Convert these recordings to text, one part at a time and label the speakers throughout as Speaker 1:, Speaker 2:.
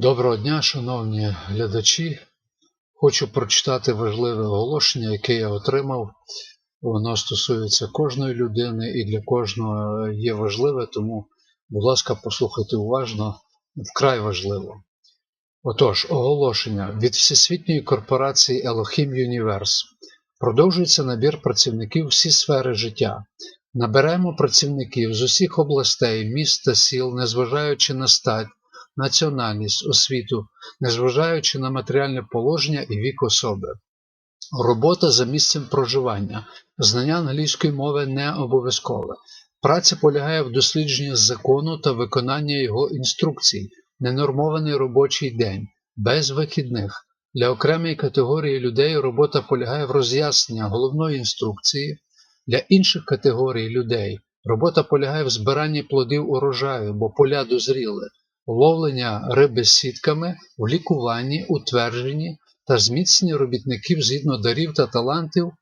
Speaker 1: Доброго дня, шановні глядачі. Хочу прочитати важливе оголошення, яке я отримав. Воно стосується кожної людини і для кожного є важливе, тому, будь ласка, послухайте уважно, вкрай важливо. Отож, оголошення від Всесвітньої корпорації Elohim Universe. Продовжується набір працівників всі сфери життя. Наберемо працівників з усіх областей, міст та сіл, незважаючи на стать, національність, освіту, незважаючи на матеріальне положення і вік особи. Робота за місцем проживання. Знання англійської мови не обов'язкове. Праця полягає в дослідженні закону та виконанні його інструкцій, ненормований робочий день, без вихідних. Для окремої категорії людей робота полягає в роз'ясненні головної інструкції. Для інших категорій людей робота полягає в збиранні плодів урожаю, бо поля дозріли, ловлення риби сітками, в лікуванні, утвердженні та зміцненні робітників згідно дарів та талантів,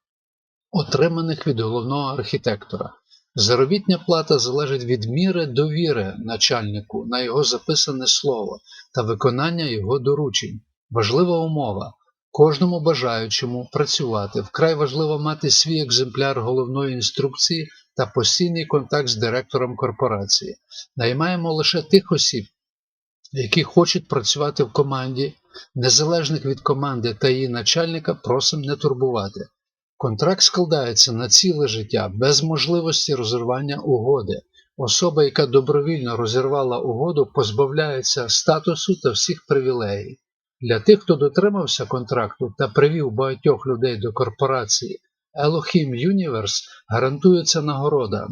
Speaker 1: отриманих від головного архітектора. Заробітня плата залежить від міри довіри начальнику на його записане слово та виконання його доручень. Важлива умова. Кожному бажаючому працювати вкрай важливо мати свій екземпляр головної інструкції та постійний контакт з директором корпорації. Наймаємо лише тих осіб, які хочуть працювати в команді, незалежних від команди та її начальника просимо не турбувати. Контракт складається на ціле життя без можливості розірвання угоди. Особа, яка добровільно розірвала угоду, позбавляється статусу та всіх привілеїв. Для тих, хто дотримався контракту та привів багатьох людей до корпорації Elohim Universe, гарантується нагорода,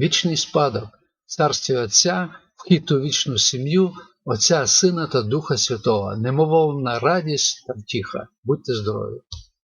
Speaker 1: вічний спадок, царстві Отця, вхід у вічну сім'ю, Отця, Сина та Духа Святого, немововна радість та втіха. Будьте здорові!